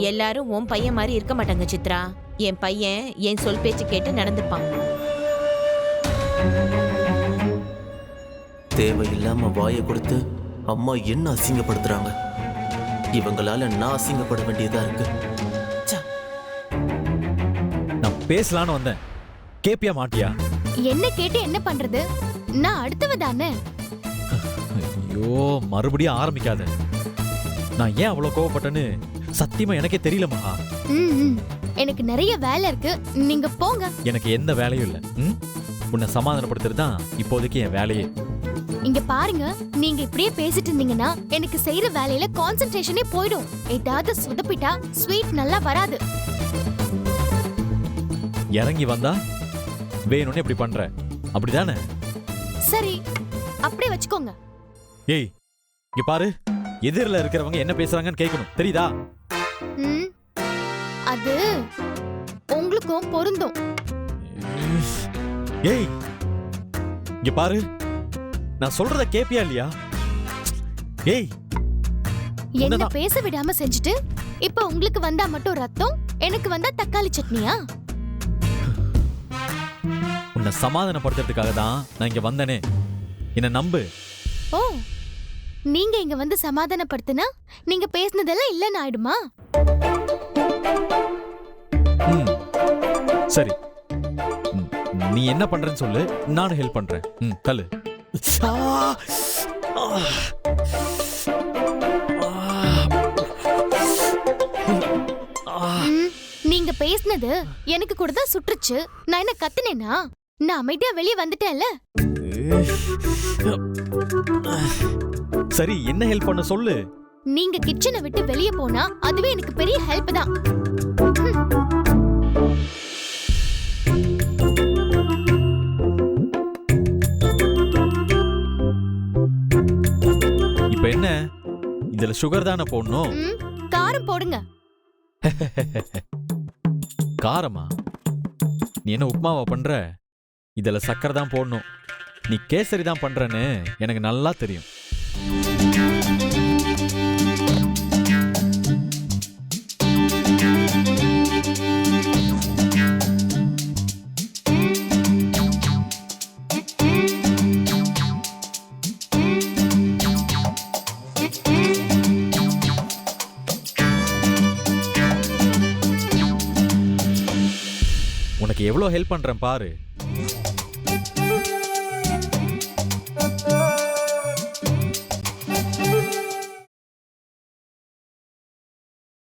எல்லாரும் உன் பையன் மாதிரி இருக்க மாட்டாங்க சித்ரா. என் பையன் என் சொல் பேச்சு கேட்டு நடந்துப்பான். தேவையில்லாம வாயை கொடுத்து அம்மா என்ன அசிங்கப்படுத்துறாங்க? இவங்களால நான் அசிங்கப்பட வேண்டியதா இருக்கு. ச்சே. நான் பேசலான்னு வந்தேன். கேப்பியா மாட்டியா? என்ன கேட்டு என்ன பண்றது? நான் அடுத்தவ தானே. ஐயோ மறுபடியும் ஆரம்பிக்காத. நான் ஏன் அவ்வளவு கோவப்பட்டேன்னு சத்தியமா எனக்கே தெரியல மகா. ம். எனக்கு நிறைய வேலை இருக்கு. நீங்க போங்க. எனக்கு எந்த வேலையும் இல்லை. ம்? உன்னை சமாதானப்படுத்துறது தான் இப்போதைக்கு என் வேலையே. இங்க பாருங்க. நீங்க இப்படியே பேசிட்டு இருந்தீங்கன்னா எனக்கு செய்யற வேலையில கான்சென்ட்ரேஷனே போயிடும். ஏதாவது சுதப்பிட்டா ஸ்வீட் நல்லா வராது. இறங்கி வந்தா வேணும்னு இப்படி பண்ற. அப்படிதானே? சரி. அப்படியே வச்சுக்கோங்க. ஏய் இங்க பாரு. எதிரில் இருக்கிறவங்க என்ன பேசுறாங்கன்னு கேட்கணும். தெரியுதா? ம். அது உங்களுக்கும் பொருந்தும். ஏய் இங்க பாரு. நான் சொல்றத கேப்பியா இல்லையா? ஏய் என்ன. பேச விடாம செஞ்சுட்டு இப்ப உங்களுக்கு வந்தா மட்டும் ரத்தம் எனக்கு வந்தா தக்காளி சட்னியா? உன்னை சமாதானப்படுத்துறதுக்காக தான் நான் இங்க வந்தனே. என்ன நம்பு. ஓ. நீங்க இங்க வந்து சமாதானப்படுத்தினா நீங்க பேசுனதெல்லாம் இல்லன்னு ஆயிடுமா? ம். சரி. ம், நீ என்ன பண்றேன்னு சொல்லு. நானும் ஹெல்ப் பண்றேன். ம் தள்ளு. ஆ! ஆ! ஆ! ம், நீங்க பேசுனது எனக்கு கூட தான் சுற்றுச்சு. நான் என்ன கத்துனேனா? நான் அமைதியா வெளியே வந்துட்டேன்ல. சரி என்ன ஹெல்ப் பண்ண சொல்லு. நீங்க கிச்சனை விட்டு வெளியே போனா அதுவே எனக்கு பெரிய ஹெல்ப் தான். இப்ப என்ன? இதுல சுகர் தானே போடணும்? ம், காரம் போடுங்க. காரமா? நீ என்ன உப்புமாவா பண்ற? இதுல சக்கரை தான் போடணும். நீ கேசரி தான் பண்றன்னு எனக்கு நல்லா தெரியும். உனக்கு எவ்வளோ ஹெல்ப் பண்ணுறேன் பாரு.